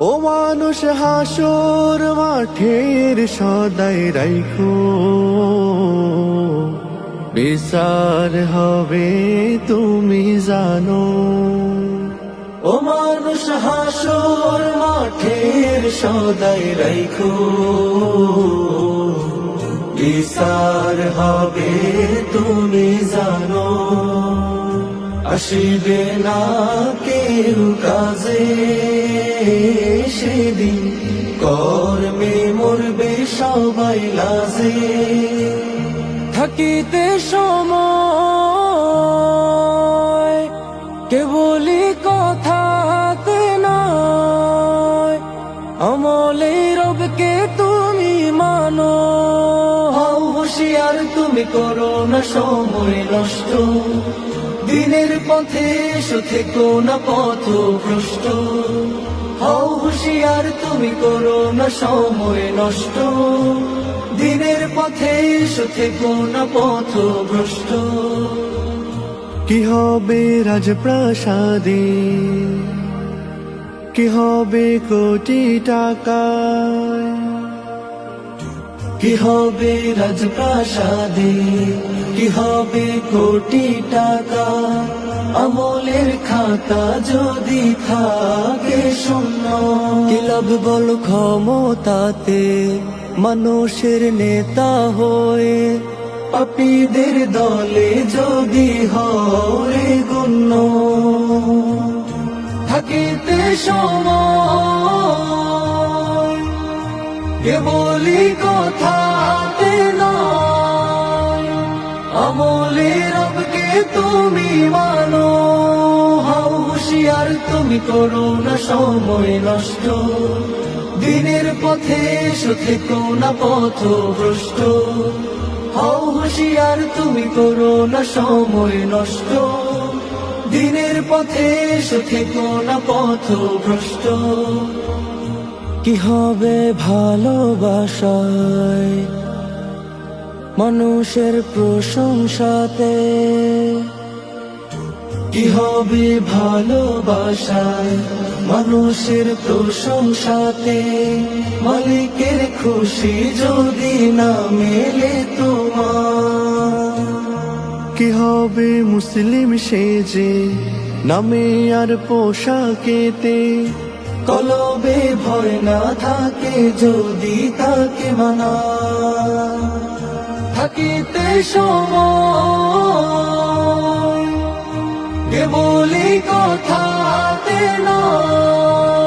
ও মানুষ, হাসর মাঠের সদাই রাইখো। বিচার হবে তুমি জানো। ও মানুষ, হাসর মাঠের সদাই রাইখো। বিচার হবে তুমি জানো। আসিবে না কেউ কাজে। সবাই লাজে থাকিতে সময় কেবলি কথাতে নয় আমলে রবকে তুমি মানো। হও হুশিয়ার তুমি করো না সময় নষ্ট। দিনের পথে এসো থেকো না পথ ভ্রষ্ট হও হুশিয়ার, তুমি করো না সময় নষ্ট। দিনের পথে সুখে কোন পথ ভ্রষ্ট কি হবে রাজপ্রাসাদে? কি হবে কোটি টাকায়? কি হবে রাজপ্রাসাদে কি হবে কোটি টাকা? আমলের খাতা যদি থাকে শূন্য, কি লাভ বল ক্ষমতাতে? মানুষের নেতা হয়ে পাপীদের দলে যদি হয় গণ্য, থাকিতে সময় কেবলি কথাতে নয়। আমলে রবকে তুমি মানো। হাও হুশিয়ার তুমি করো না সময় নষ্ট। দিনের পথে এসো না পথ ভ্রষ্ট। হাও হুশিয়ার তুমি করো না সময় নষ্ট। দিনের পথে এসো না পথ ভ্রষ্ট। কি হবে ভালোবাসায় মানুষের প্রশংসাতে? কি হবে ভালোবাসায় মানুষের প্রশংসাতে? মালিকের খুশি যদি না মেলে তোমার, কি হবে মুসলিম সে যে নামে আর পোশাকেতে? কলবে ভয় না থাকে যদি তাকে মানা। থাকিতে সময় কেবলি কথাতে নয়।